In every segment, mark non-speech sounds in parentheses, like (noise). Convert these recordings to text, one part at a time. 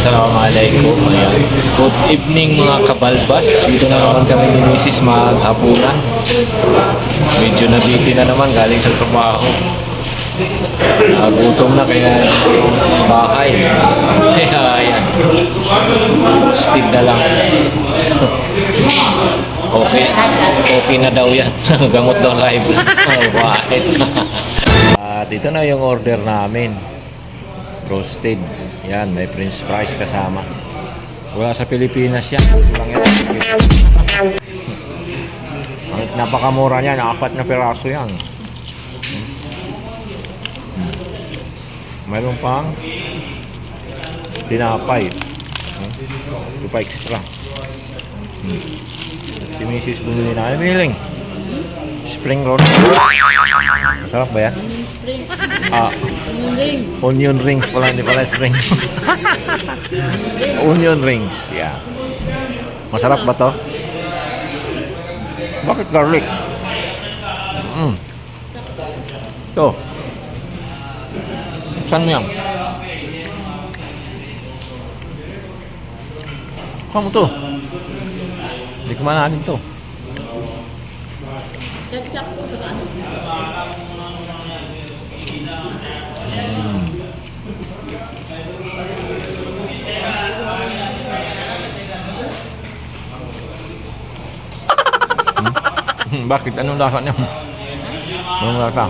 Assalamualaikum. Ayan. Good evening mga kabalbas. Dito na naman kami ni Mrs. maghapunan. Medyo nabiti na naman galing sa trabaho. Nagutom na kaya bahay. Kaya (laughs) ayan. Steve na lang. (laughs) Okay. Okay na daw yan. (laughs) Gamot daw live. Bakit? At ito na yung order namin. Roasted. Yan, may french fries kasama. Wala sa Pilipinas yan. Lang yan. Ang napakamura niyan, apat na piraso yan. Hmm. Mayroon pang tinapay. Hmm. Ito pa extra. Hmm. Si Mrs. bumili na. Ano biniling? Spring roll. Masarap ba yan? Spring. Ah, Ring. onion rings pala, hindi pala spring. (laughs) onion rings, yeah. Masarap ba to? Bakit garlic? Mm. Ito. Saan mo yan? Saan mo to? Hindi ko mananin to. Ketchup po ano. (laughs) Bakit? Anong lasa niya? Anong lasa?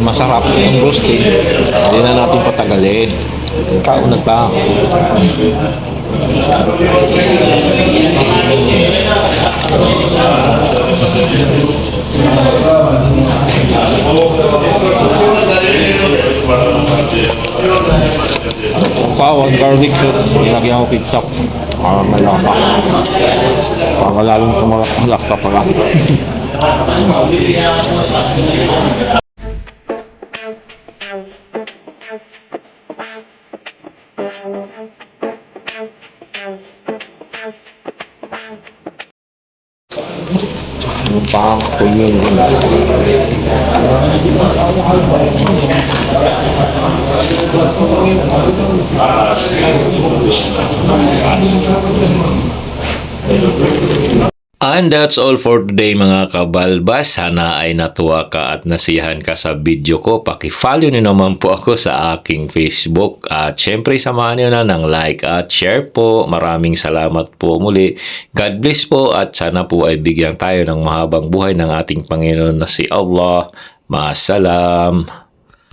Masarap itong roasted. Hindi na natin patagalin. Kaunat pa. Pawag garlic sauce. Nilagyan ko ketchup. Para may lasa. Para lalong sumalak ang lasa (laughs) pa lang. Yung pang kuyin din. And that's all for today mga kabalbas. Sana ay natuwa ka at nasiyahan ka sa video ko. Paki-follow nyo naman po ako sa aking Facebook. At syempre samahan nyo na ng like at share po. Maraming salamat po muli. God bless po at sana po ay bigyan tayo ng mahabang buhay ng ating Panginoon na si Allah. Maasalam.